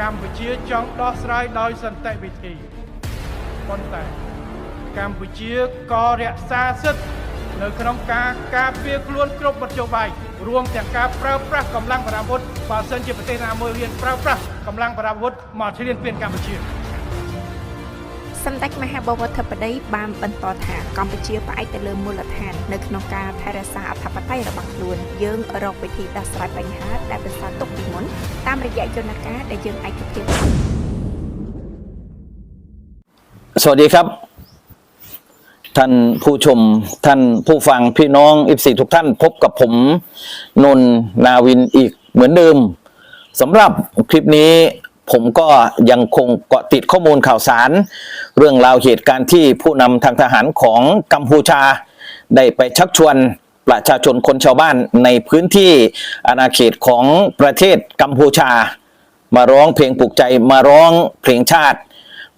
កម្ពុជាចង់ដោះស្រាយដោយសន្តិវិធីប៉ុន្តែកម្ពុជាក៏រក្សាសិទ្ធិនៅក្នុងការការពារខ្លួនគ្រប់មធ្យោបាយរួមទាំងការប្រើប្រាស់កម្លាំងប្រដាប់អាវុធបើសិនជាប្រទេសណាមួយហ៊ានប្រើប្រាស់កម្លាំងប្រដាប់អាវុធមកឈ្លានពានកម្ពុជា สัมดักมหาบวชปได้บานบรรนต่ฐานกองไปเชื่อไปแต่เริ่มมูลฐานในขนมกาไทยศาสตร์ทับไตระบังลวนยื่นรอกไปทีดัสไลปัญหาได้เป็นสารตกปีมนตามระยะยนกาได้ยื่นไอเพียสวัสดีครับ ท่านผู้ชมท่านผู้ฟังพี่น้องอิฟซีทุกท่านพบกับผมนนนาวินอีกเหมือนเดิมสำหรับคลิปนี้ ผมก็ยังคงเกาะติดข้อมูลข่าวสาร เรื่องราวเหตุการณ์ที่ผู้นำทางทหารของกัมพูชา ได้ไปชักชวนประชาชนคนชาวบ้านในพื้นที่อาณาเขตของประเทศกัมพูชา มาร้องเพลงปลุกใจมาร้องเพลงชาติ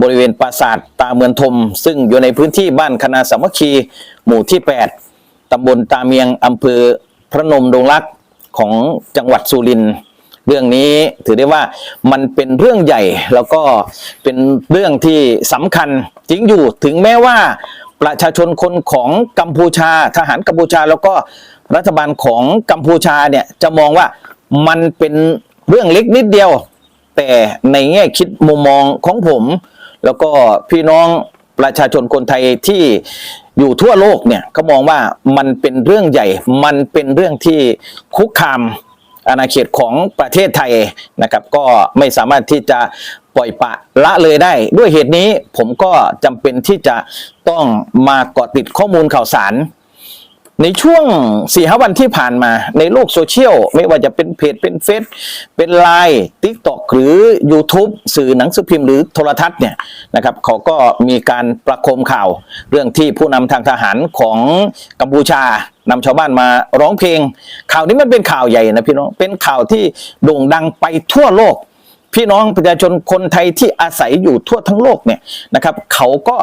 บริเวณปราสาทตาเมืองทม ซึ่งอยู่ในพื้นที่บ้านคณะสามัคคีหมู่ที่ 8ตำบลตาเมียงอำเภอพระนมดงรักของจังหวัดสุรินทร์ เรื่องนี้ถือได้ว่ามันเป็นเรื่องใหญ่แล้วก็เป็นเรื่องที่สำคัญจริงอยู่ถึงแม้ว่าประชาชนคนของกัมพูชา ทหารกัมพูชาแล้วก็รัฐบาลของกัมพูชาเนี่ยจะมองว่ามันเป็นเรื่องเล็กนิดเดียว แต่ในแง่คิดมุมมองของผม แล้วก็พี่น้องประชาชนคนไทยที่อยู่ทั่วโลกเนี่ยเขามองว่ามันเป็นเรื่องใหญ่ มันเป็นเรื่องที่คุกคาม อาณาเขตของประเทศไทยนะครับ ก็ไม่สามารถที่จะปล่อยปะละเลยได้ ด้วยเหตุนี้ผมก็จำเป็นที่จะต้องมาเกาะติดข้อมูลข่าวสาร ในช่วงสี่ห้าวันที่ผ่านมาในโลกโซเชียล ไม่ว่าจะเป็นเพจเป็นเฟซเป็นไลน์ทิกตอกหรือ YouTube สื่อหนังสือพิมพ์หรือโทรทัศน์เนี่ยนะครับเขาก็มีการประโคมข่าวเรื่องที่ผู้นำทางทหารของกัมพูชา นำชาวบ้านมาร้องเพลง ข่าวนี้มันเป็นข่าวใหญ่นะพี่น้องเป็นข่าวที่โด่งดังไปทั่วโลก พี่น้องประชาชนคนไทยที่อาศัยอยู่ทั่วทั้งโลกเนี่ยนะครับเขาก็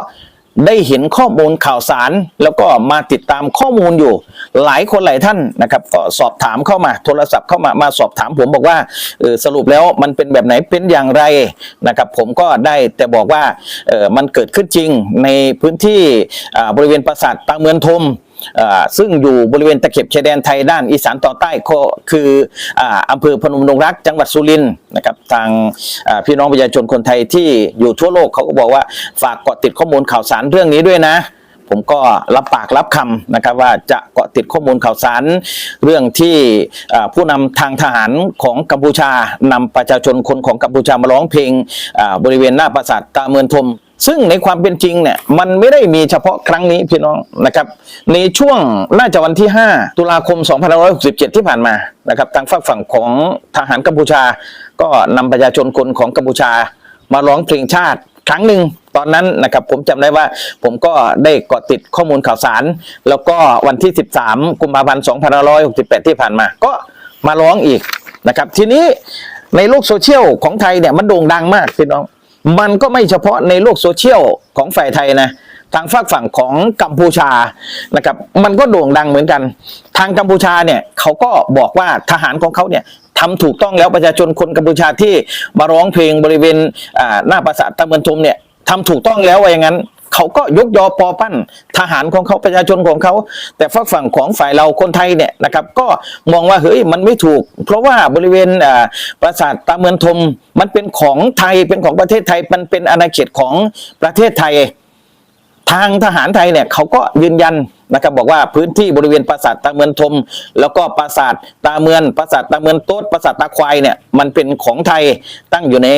ได้เห็นข้อมูลข่าวสาร แล้วก็มาติดตามข้อมูลอยู่ หลายคนหลายท่านนะครับก็สอบถามเข้ามาโทรศัพท์เข้ามามาสอบถามผมบอกว่าสรุปแล้วมันเป็นแบบไหนเป็นอย่างไรนะครับ ผมก็ได้แต่บอกว่ามันเกิดขึ้นจริงในพื้นที่บริเวณปราสาทตาเมืองทมอ่า ซึ่งอยู่บริเวณตะเข็บชายแดนไทยด้านอีสานตอนใต้ก็คืออำเภอพนมดงรักจังหวัดสุรินทร์นะครับทางพี่น้องประชาชนคนไทยที่อยู่ทั่วโลกเขาก็บอกว่าฝากเกาะติดข้อมูลข่าวสารเรื่องนี้ด้วยนะผมก็รับปากรับคำนะครับว่าจะเกาะติดข้อมูลข่าวสาร เรื่องที่ผู้นำทางทหารของกัมพูชานำประชาชนคนของกัมพูชามาร้องเพลงบริเวณหน้าปราสาทตาเมืองทม ซึ่งในความเป็นจริงเนี่ยมันไม่ได้มีเฉพาะครั้งนี้พี่น้องนะครับ ในช่วงน่าจะวันที่ 5 ตุลาคม 2567 ที่ผ่านมานะครับทางฝั่งฝั่งของทหารกัมพูชา ก็นำประชาชนคนของกัมพูชา มาร้องเพลงชาติครั้งหนึ่งตอนนั้นนะครับผมจำได้ว่าผมก็ได้เกาะติดข้อมูลข่าวสาร แล้วก็วันที่ 13 กุมภาพันธ์ 2568 ที่ผ่านมา ก็มาร้องอีกนะครับทีนี้ในโลกโซเชียลของไทยเนี่ยมันโด่งดังมากพี่น้อง มันก็ไม่เฉพาะในโลกโซเชียลของฝ่ายไทยนะทางฝากฝั่งของกัมพูชานะครับมันก็โด่งดังเหมือนกัน ทางกัมพูชาเนี่ยเขาก็บอกว่าทหารของเขาเนี่ยทำถูกต้องแล้วประชาชนคนกัมพูชาที่มาร้องเพลงบริเวณหน้าปราสาทตะเมือนทมเนี่ยทำถูกต้องแล้วว่าอย่างนั้น เขาก็ยกยอปอปั้นทหารของเขาประชาชนของเขา แต่ฝักฝั่งของฝ่ายเราคนไทยเนี่ยนะครับ ก็มองว่าเฮ้ยมันไม่ถูก เพราะว่าบริเวณอ่าปราสาทตาเมือนทมมันเป็นของไทยเป็นของประเทศไทยมันเป็นอาณาเขตของประเทศไทย ทางทหารไทยเนี่ยเขาก็ยืนยัน นะครับบอกว่าพื้นที่บริเวณปราสาทตาเมือนทม แล้วก็ปราสาทตาเมือนปราสาทตาเมือนโต๊ดปราสาทตาควายเนี่ยมันเป็นของไทยตั้งอยู่ใน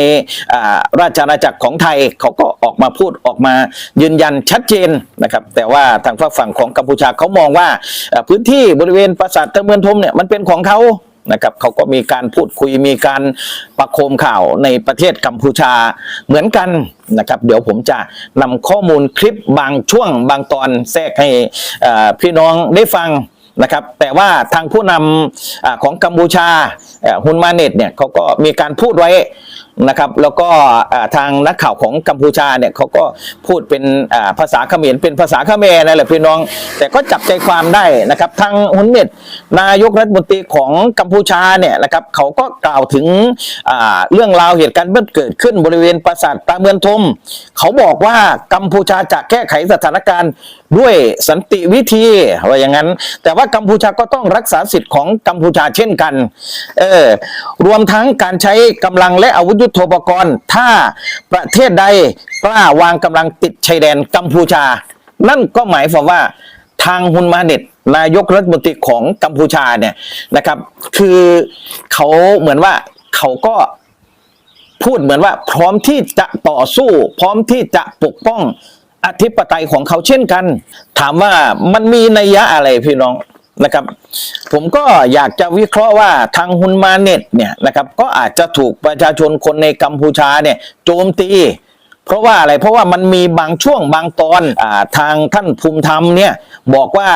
ราชอาณาจักรของไทยเขาก็ออกมาพูดออกมายืนยันชัดเจนนะครับแต่ว่าทางฝั่งของกัมพูชาเขามองว่าอ่าพื้นที่บริเวณปราสาทตาเมือนทมเนี่ยมันเป็นของเขา นะครับเขาก็มีการพูดคุยมีการประโคมข่าวในประเทศกัมพูชาเหมือนกันนะครับ เดี๋ยวผมจะนำข้อมูลคลิปบางช่วงบางตอนแทรกให้พี่น้องได้ฟังนะครับแต่ว่าทางผู้นำอของกัมพูชาฮุนมาเน็ตเนี่ยเขาก็มีการพูดไว้ นะครับ แล้วก็ทางนักข่าวของกัมพูชาเนี่ยเขาก็พูดเป็นภาษาเขมรเป็นภาษาเขมรนั่นแหละพี่น้อง แต่ก็จับใจความได้นะครับ ทางฮุนเม็ดนายกรัฐมนตรีของกัมพูชาเนี่ยนะครับเขาก็กล่าวถึงเรื่องราวเหตุการณ์เมื่อเกิดขึ้นบริเวณปราสาทตาเมืองทม เขาบอกว่ากัมพูชาจะแก้ไขสถานการณ์ด้วยสันติวิธีว่าอย่างนั้น แต่ว่ากัมพูชาก็ต้องรักษาสิทธิ์ของกัมพูชาเช่นกันเออรวมทั้งการใช้กำลังและอาวุธยุโทโธปกรณ์ ถ้าประเทศใดกล้าวางกำลังติดชายแดนกัมพูชา นั่นก็หมายความว่าทางฮุนมาเน็ตนายกรัฐมนตรีของกัมพูชาเนี่ยนะครับ คือเขาเหมือนว่าเขาก็พูดเหมือนว่าพร้อมที่จะต่อสู้ พร้อมที่จะปกป้องอธิปไตยของเขาเช่นกัน ถามว่ามันมีนัยยะอะไรพี่น้อง นะครับ ผมก็อยากจะวิเคราะห์ว่าทางฮุนมาเน็ตเนี่ยนะครับก็อาจจะถูกประชาชนคนในกัมพูชาเนี่ยโจมตี เพราะว่าอะไรเพราะว่ามันมีบางช่วงบางตอนอาทางท่านภูมิธรรมเนี่ยบอกว่า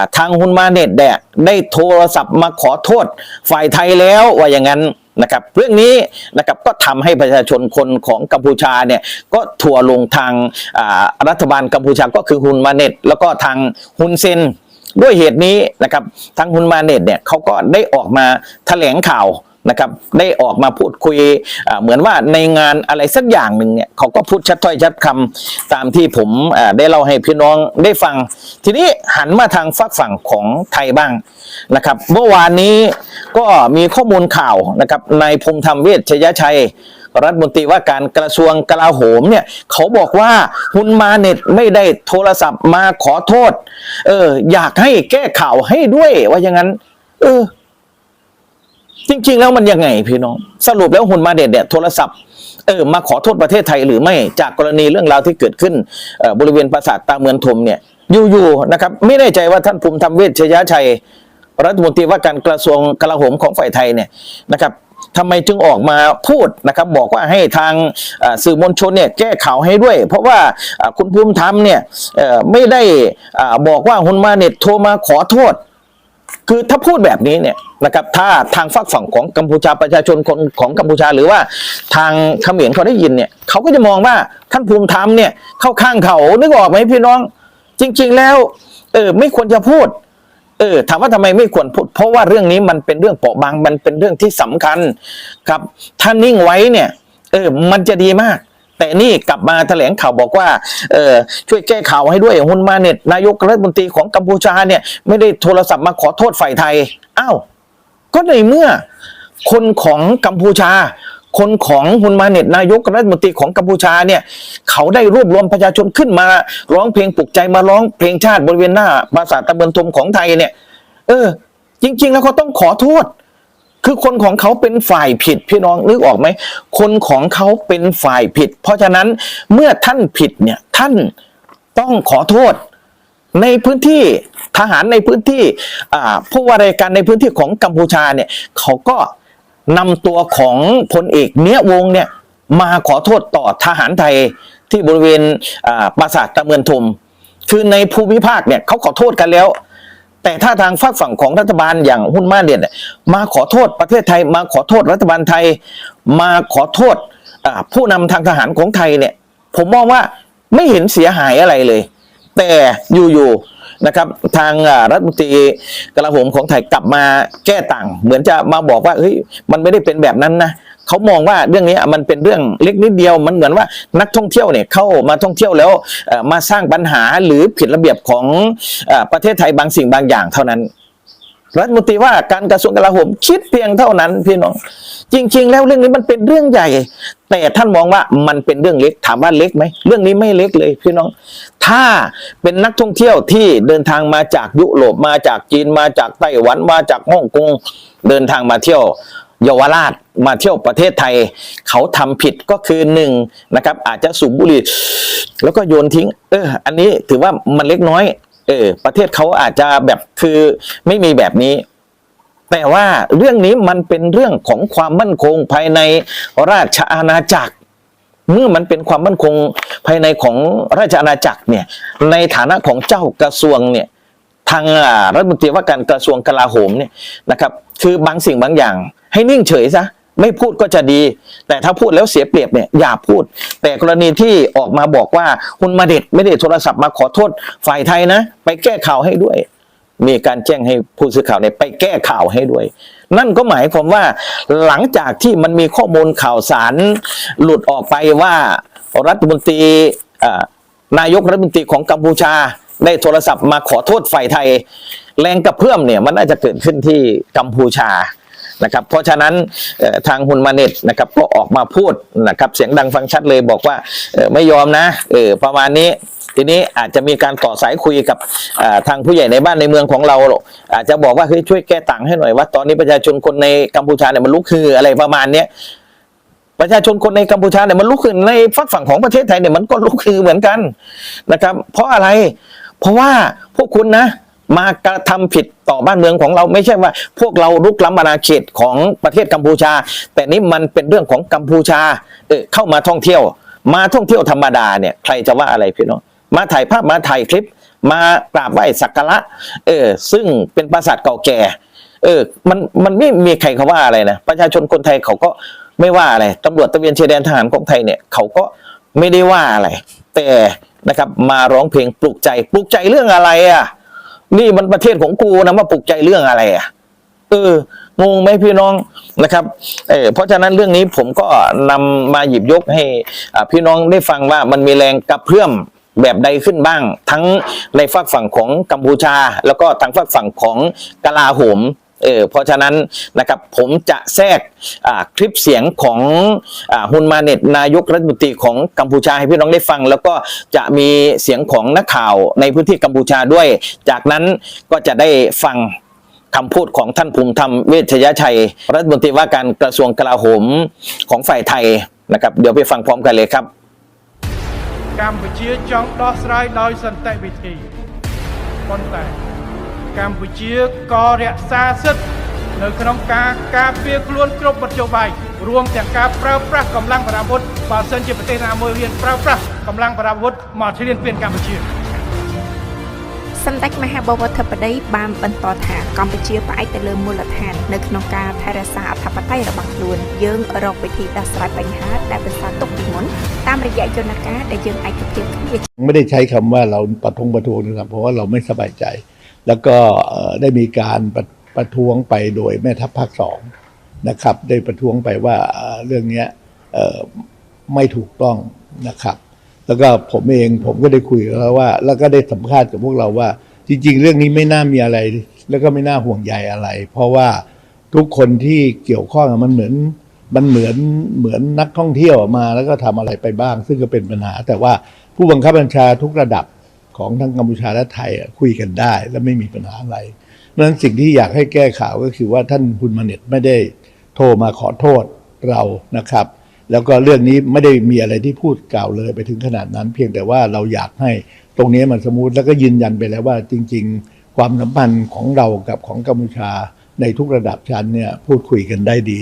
าทางฮุนมาเน็ตเนี่ยได้โทรศัพท์มาขอโทษฝ่ายไทยแล้วว่าอย่างนั้นนะครับเรื่องนี้นะครับก็ทำให้ประชาชนคนของกัมพูชาเนี่ยก็ทัวลงทางรัฐบาลกัมพูชาก็คือฮุนมาเน็ตแล้วก็ทางฮุนเซน ด้วยเหตุนี้นะครับทางฮุนมาเน็ตเนี่ยเขาก็ได้ออกมาแถลงข่าวนะครับได้ออกมาพูดคุยเหมือนว่าในงานอะไรสักอย่างหนึ่งเนี่ยเขาก็พูดชัดถ้อยชัดคำตามที่ผมได้เล่าให้พี่น้องได้ฟัง ทีนี้หันมาทางฝักฝั่งของไทยบ้างนะครับเมื่อวานนี้ก็มีข้อมูลข่าวนะครับนายภูมิธรรมเวชยชัย รัฐมนตรีว่าการกระทรวงกลาโหมเนี่ยเขาบอกว่าฮุนมาเน็ตไม่ได้โทรศัพท์มาขอโทษ เออ อยากให้แก้ข่าวให้ด้วยว่าอย่างนั้น เออ จริง ๆ แล้วมันยังไงพี่น้อง สรุปแล้วฮุนมาเน็ตเนี่ยโทรศัพท์เออมาขอโทษประเทศไทยหรือไม่จากกรณีเรื่องราวที่เกิดขึ้นออบริเวณปราสาทตาเมืองทมเนี่ยอยู่ๆนะครับ ไม่แน่ใจว่าท่านภูมิธรรมเวชยชัย รัฐมนตรีว่าการกระทรวงกลาโหมของฝ่ายไทยเนี่ยนะครับ ทำไมจึงออกมาพูดนะครับบอกว่าให้ทางสื่อมวลชนเนี่ยแก้ข่าวให้ด้วย เพราะว่าคุณภูมิธรรมเนี่ยไม่ได้อ่าบอกว่าฮุนมาเน็ตโทรมาขอโทษ คือถ้าพูดแบบนี้เนี่ยนะครับถ้าทางฝักฝั่งของกัมพูชาประชาชนคนของกัมพูชาหรือว่าทางเขมรเขาได้ยินเนี่ยเขาก็จะมองว่าท่านภูมิธรรมเนี่ยเข้าข้างเขานึกออกไหมพี่น้อง จริง ๆ แล้วเออไม่ควรจะพูด เออถามว่าทำไมไม่ควรพูด เพราะว่าเรื่องนี้มันเป็นเรื่องเปราะบางมันเป็นเรื่องที่สำคัญครับ ถ้านิ่งไว้เนี่ย เออมันจะดีมาก แต่นี่กลับมาแถลงข่าวบอกว่า เออช่วยแก้ข่าวให้ด้วยฮุนมาเน็ตนายกรัฐมนตรีของกัมพูชาเนี่ย ไม่ได้โทรศัพท์มาขอโทษฝ่ายไทยอ้าวก็ในเมื่อคนของกัมพูชา คนของฮุนมาเน็ตนายกรัฐมนตรีของกัมพูชาเนี่ยเขาได้รวบรวมประชาชนขึ้นมาร้องเพลงปลุกใจมาร้องเพลงชาติบริเวณหน้าปราสาทตะเบือนทมของไทยเนี่ย เออ จริง ๆ แล้วเขาต้องขอโทษ คือคนของเขาเป็นฝ่ายผิดพี่น้องนึกออกไหมคนของเขาเป็นฝ่ายผิด เพราะฉะนั้นเมื่อท่านผิดเนี่ยท่านต้องขอโทษในพื้นที่ทหารในพื้นที่ผู้ว่าราชการในพื้นที่ของกัมพูชาเนี่ยเขาก็ นำตัวของพลเอกเนี้ยวงเนี่ยมาขอโทษต่อทหารไทยที่บริเวณปราสาทตะเมือนทม คือในภูมิภาคเนี่ยเขาขอโทษกันแล้ว แต่ถ้าทางฝากฝั่งของรัฐบาลอย่างหุ้นมาเนี่ยมาขอโทษประเทศไทย มาขอโทษรัฐบาลไทย มาขอโทษผู้นำทางทหารของไทยเนี่ย ผมมองว่าไม่เห็นเสียหายอะไรเลย แต่อยู่ๆ นะครับ ทางรัฐมนตรีกลาโหมของไทยกลับมาแก้ต่าง เหมือนจะมาบอกว่าเฮ้ยมันไม่ได้เป็นแบบนั้นนะเขามองว่าเรื่องนี้มันเป็นเรื่องเล็กนิดเดียวมันเหมือนว่านักท่องเที่ยวเนี่ยเข้ามาท่องเที่ยวแล้วมาสร้างปัญหาหรือผิดระเบียบของประเทศไทยบางสิ่งบางอย่างเท่านั้น รัฐมนตรีว่าการกระทรวงกลาโหมคิดเพียงเท่านั้นพี่น้อง จริง ๆ แล้วเรื่องนี้มันเป็นเรื่องใหญ่ แต่ท่านมองว่ามันเป็นเรื่องเล็กถามว่าเล็กไหมเรื่องนี้ไม่เล็กเลยพี่น้อง ถ้าเป็นนักท่องเที่ยวที่เดินทางมาจากยุโรปมาจากจีนมาจากไต้หวันมาจากฮ่องกงเดินทางมาเที่ยวเยาวราชมาเที่ยวประเทศไทย เขาทำผิดก็คือหนึ่งนะครับ อาจจะสูบบุหรี่แล้วก็โยนทิ้ง เออ อันนี้ถือว่ามันเล็กน้อย เออ ประเทศเขาอาจจะแบบคือไม่มีแบบนี้ แต่ว่าเรื่องนี้มันเป็นเรื่องของความมั่นคงภายในราชอาณาจักร เมื่อมันเป็นความมั่นคงภายในของราชอาณาจักรเนี่ย ในฐานะของเจ้ากระทรวงเนี่ยทางรัฐมนตรีว่าการกระทรวงกลาโหมเนี่ยนะครับ คือบางสิ่งบางอย่าง ให้นิ่งเฉยซะ ไม่พูดก็จะดี แต่ถ้าพูดแล้วเสียเปรียบเนี่ยอย่าพูด แต่กรณีที่ออกมาบอกว่าคุณมาเด็ดไม่ได้โทรศัพท์มาขอโทษฝ่ายไทยนะ ไปแก้ข่าวให้ด้วย มีการแจ้งให้ผู้สื่อข่าวเนี่ยไปแก้ข่าวให้ด้วย นั่นก็หมายความว่าหลังจากที่มันมีข้อมูลข่าวสารหลุดออกไปว่ารัฐมนตรีนายกรัฐมนตรีของกัมพูชาได้โทรศัพท์มาขอโทษฝ่ายไทย แรงกระเพื่อมเนี่ยมันน่าจะเกิดขึ้นที่กัมพูชา นะครับเพราะฉะนั้นทางฮุนมาเน็ตนะครับก็ออกมาพูดนะครับเสียงดังฟังชัดเลยบอกว่าไม่ยอมนะเออประมาณนี้ทีนี้อาจจะมีการต่อสายคุยกับทางผู้ใหญ่ในบ้านในเมืองของเราหรอกอาจจะบอกว่าเฮ้ยช่วยแก้ต่างให้หน่อยว่าตอนนี้ประชาชนคนในกัมพูชาเนี่ยมันลุกคืออะไรประมาณเนี้ยประชาชนคนในกัมพูชาเนี่ยมันลุกขึ้นในฝักฝั่งของประเทศไทยเนี่ยมันก็ลุกคือเหมือนกันนะครับ เพราะอะไร เพราะว่าพวกคุณนะ มากระทำผิดต่อบ้านเมืองของเราไม่ใช่ว่า พวกเราลุกล้ำอาณาเขตของประเทศกัมพูชา แต่นี่มันเป็นเรื่องของกัมพูชาเออเข้ามาท่องเที่ยว มาท่องเที่ยวธรรมดาเนี่ยใครจะว่าอะไรพี่น้องมาถ่ายภาพมาถ่ายคลิป มากราบไหว้สักการะเออซึ่งเป็นปราสาทเก่าแก่ เออมันมันไม่มีใครเขาว่าอะไรนะประชาชนคนไทยเขาก็ไม่ว่าอะไรตำรวจตะเวนชายแดนทหารของไทยเนี่ยเขาก็ไม่ได้ว่าอะไร แต่นะครับมาร้องเพลงปลุกใจปลุกใจเรื่องอะไรอะ นี่มันประเทศของกูนะมาปลุกใจเรื่องอะไรอะเอองงไหมพี่น้องนะครับเออเพราะฉะนั้นเรื่องนี้ผมก็นำมาหยิบยกให้พี่น้องได้ฟังว่ามันมีแรงกระเพื่อมแบบใดขึ้นบ้าง ทั้งในฝากฝั่งของกัมพูชา แล้วก็ทางฝากฝั่งของกลาโหม เออเพราะฉะนั้นนะครับผมจะแทรกอ่าคลิปเสียงของอ่าฮุนมาเน็ตนายกรัฐมนตรีของกัมพูชาให้พี่น้องได้ฟัง แล้วก็จะมีเสียงของนักข่าวในพื้นที่กัมพูชาด้วย จากนั้นก็จะได้ฟัง คำพูดของท่านภูมิธรรมเวชยชัย รัฐมนตรีว่าการกระทรวงกลาโหมของฝ่ายไทยนะครับ เดี๋ยวไปฟังพร้อมกันเลยครับ កម្ពុជាចង់ដោះស្រាយដោយសន្តិវិធីប៉ុន្តែ កម្ពុជាក៏រក្សាសិទ្ធិនៅក្នុងការការពារខ្លួនគ្រប់មធ្យោបាយរួមទាំងការប្រើប្រាស់កម្លាំងប្រដាប់អាវុធបើសិនជាប្រទេសណាមួយហ៊ានប្រើប្រាស់កម្លាំងប្រដាប់អាវុធមកឈ្លានពានកម្ពុជា សម្ដេចមហាបវរធិបតីបានបន្តថាកម្ពុជាផ្អែកទៅលើមូលដ្ឋាននៅក្នុងការថែរក្សាអធិបតេយ្យរបស់ខ្លួនយើងរកវិធីដោះស្រាយបញ្ហាដែលបន្សល់ទុកពីមុនតាមរយៈយន្តការដែលយើងឯកភាពគ្នា ไม่ได้ใช้คำว่าเราประท้วงประท้วงนะครับเพราะว่าเราไม่สบายใจ แล้วก็ได้มีการประประท้วงไปโดยแม่ทัพภาคสองนะครับ ได้ประท้วงไปว่าเรื่องนี้ไม่ถูกต้องนะครับ แล้วก็ผมเองผมก็ได้คุยกับเขาว่า แล้วก็ได้สัมภาษณ์กับพวกเราว่า จริง ๆ เรื่องนี้ไม่น่ามีอะไร แล้วก็ไม่น่าห่วงใยอะไร เพราะว่าทุกคนที่เกี่ยวข้องมันเหมือนมันเหมือนเหมือนนักท่องเที่ยวมา แล้วก็ทำอะไรไปบ้าง ซึ่งก็เป็นปัญหา แต่ว่าผู้บังคับบัญชาทุกระดับ ของทั้งกัมพูชาและไทยอะคุยกันได้ และไม่มีปัญหาอะไรเพราะฉะนั้นสิ่งที่อยากให้แก้ข่าวก็คือว่าท่านคุณมาเน็ตไม่ได้โทรมาขอโทษเรานะครับ แล้วก็เรื่องนี้ไม่ได้มีอะไรที่พูดกล่าวเลยไปถึงขนาดนั้น เพียงแต่ว่าเราอยากให้ตรงนี้มันสมูทแล้วก็ยืนยันไปแล้วว่าจริง ๆ ความสัมพันธ์ของเรากับของกัมพูชาในทุกระดับชั้นเนี่ยพูดคุยกันได้ดี